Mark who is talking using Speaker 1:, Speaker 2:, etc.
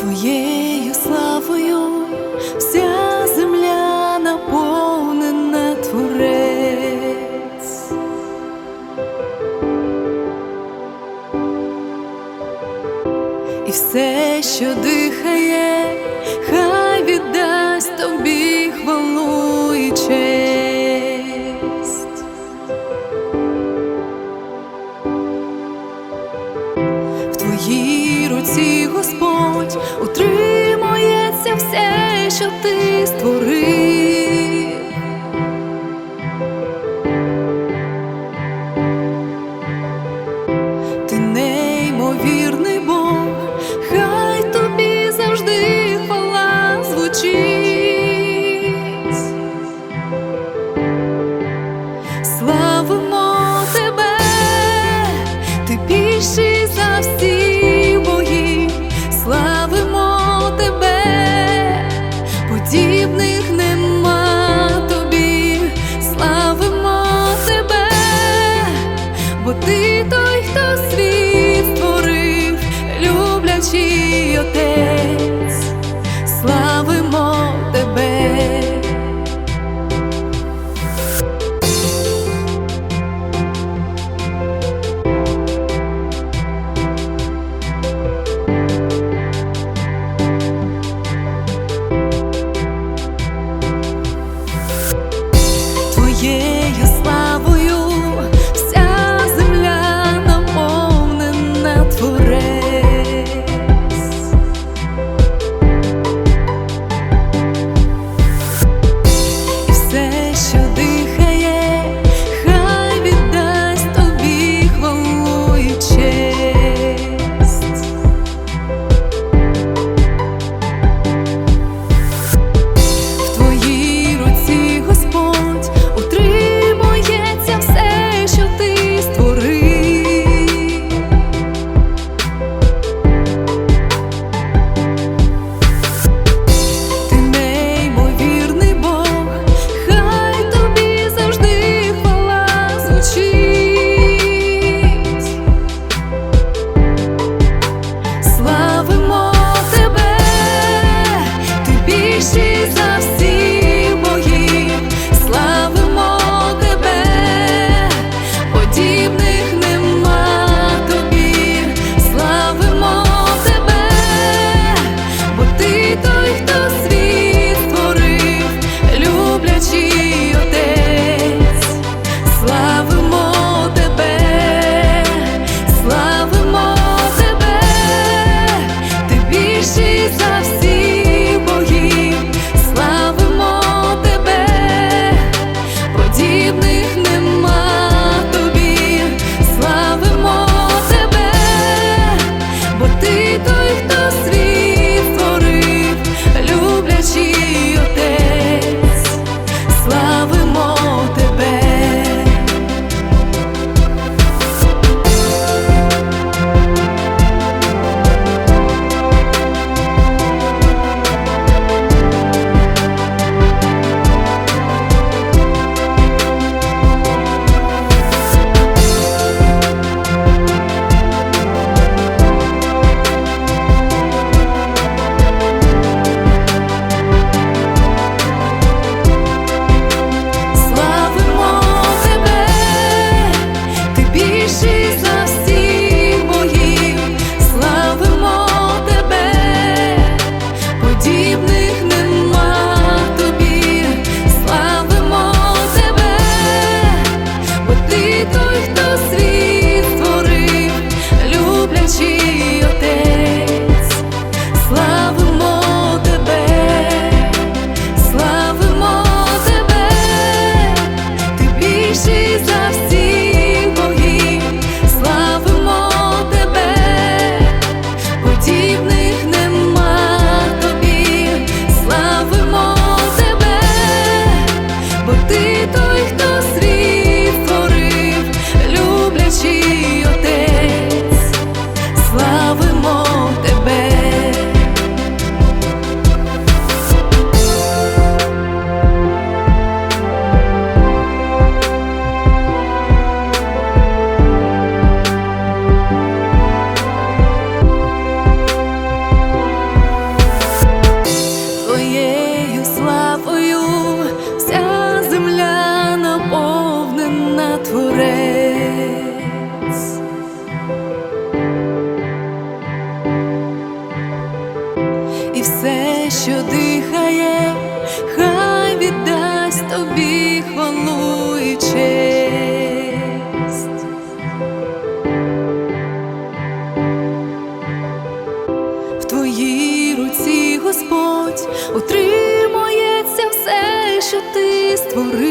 Speaker 1: Твоєю славою вся земля наповнена творець, і все, що дихає, хай віддає. що ти створив. forever. що ти створив.